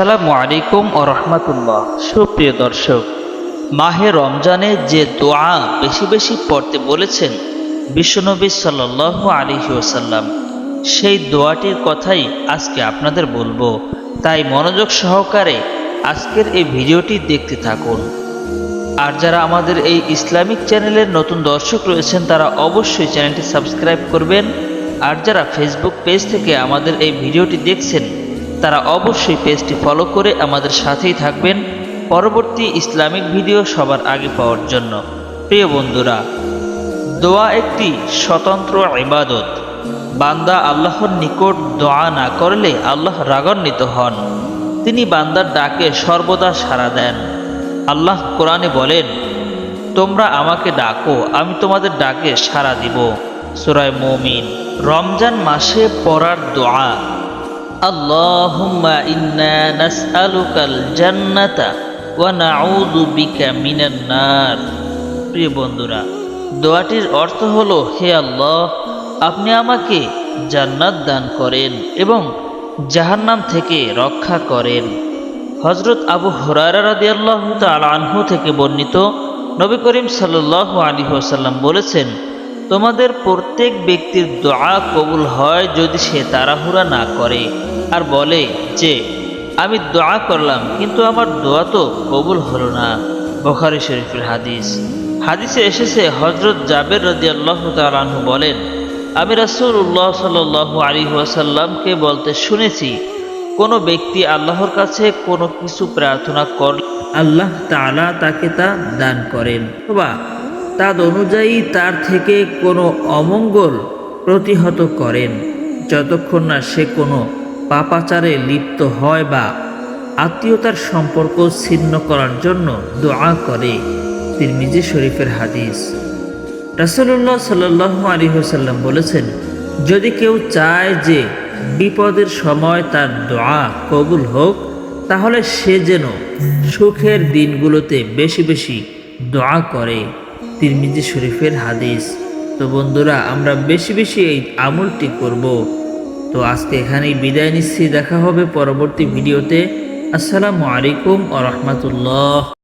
আসসালামু আলাইকুম ও রহমতুল্লাহ। সুপ্রিয় দর্শক, মাহে রমজানে যে দোয়া বেশি বেশি পড়তে বলেছেন বিশ্বনবী সাল্লাহ আলিহি ওসাল্লাম সেই দোয়াটির কথাই আজকে আপনাদের বলব। তাই মনোযোগ সহকারে আজকের এই ভিডিওটি দেখতে থাকুন। আর যারা আমাদের এই ইসলামিক চ্যানেলের নতুন দর্শক রয়েছেন, তারা অবশ্যই চ্যানেলটি সাবস্ক্রাইব করবেন। আর যারা ফেসবুক পেজ থেকে আমাদের এই ভিডিওটি দেখছেন তারা অবশ্যই পেজটি ফলো করে আমাদের সাথেই থাকবেন পরবর্তী ইসলামিক ভিডিও সবার আগে পাওয়ার জন্য। প্রিয় বন্ধুরা, দোয়া একটি স্বতন্ত্র ইবাদত। বান্দা আল্লাহর নিকট দোয়া না করলে আল্লাহ রাগান্বিত হন। তিনি বান্দার ডাকে সর্বদা সাড়া দেন। আল্লাহ কোরআনে বলেন, তোমরা আমাকে ডাকো, আমি তোমাদের ডাকে সাড়া দিব। সুরায় মমিন, রমজান মাসে পড়ার দোয়া। ইন্না নাসআলুকাল জান্নাতা ওয়া নাউযু বিকা মিনান নার। প্রিয় বন্ধুরা, দোয়াটির অর্থ হলো, হে আল্লাহ, আপনি আমাকে জান্নাত দান করেন এবং জাহান্নাম থেকে রক্ষা করেন। হজরত আবু হুরারা রাদিয়াল্লাহু তাআলা আনহু থেকে বর্ণিত নবী করিম সাল্লাল্লাহু আলাইহি ওয়াসাল্লাম বলেছেন তোমাদের প্রত্যেক ব্যক্তির দোয়া কবুল হয় যদি সে তাড়াহুড়া না করে। আর বলে যে, আমি দোয়া করলাম, কিন্তু আমার দোয়া তো কবুল হলো না। বখারি শরীফের হাদিস। হাদিসে এসেছে হজরত জাবের রদি আল্লাহ তালু বলেন, আমি রাসুল উল্লাহ সাল্লাহ আলী ওয়াসাল্লামকে বলতে শুনেছি, কোনো ব্যক্তি আল্লাহর কাছে কোনো কিছু প্রার্থনা কর আল্লাহ তাআলা তাকে তা দান করেন। বা তাদ অনুযায়ী তার থেকে কোনো অমঙ্গল প্রতিহত করেন, যতক্ষণ না সে কোনো পাপাচারে লিপ্ত হয় বা আত্মীয়তার সম্পর্ক ছিন্ন করার জন্য দোয়া করে। তিরমিজি শরীফের হাদিস। রাসুল্লাহ সাল্লাহ আলী সাল্লাম বলেছেন, যদি কেউ চায় যে বিপদের সময় তার দোয়া কবুল হোক, তাহলে সে যেন সুখের দিনগুলোতে বেশি বেশি দোয়া করে। তিরমিজি শরীফের হাদিস। তো বন্ধুরা, আমরা বেশি বেশি এই আমলটি করব। তো আজকে এখানেই বিদায় নিচ্ছি। দেখা হবে পরবর্তী ভিডিওতে। আসসালামু আলাইকুম আ রহমতুল্লাহ।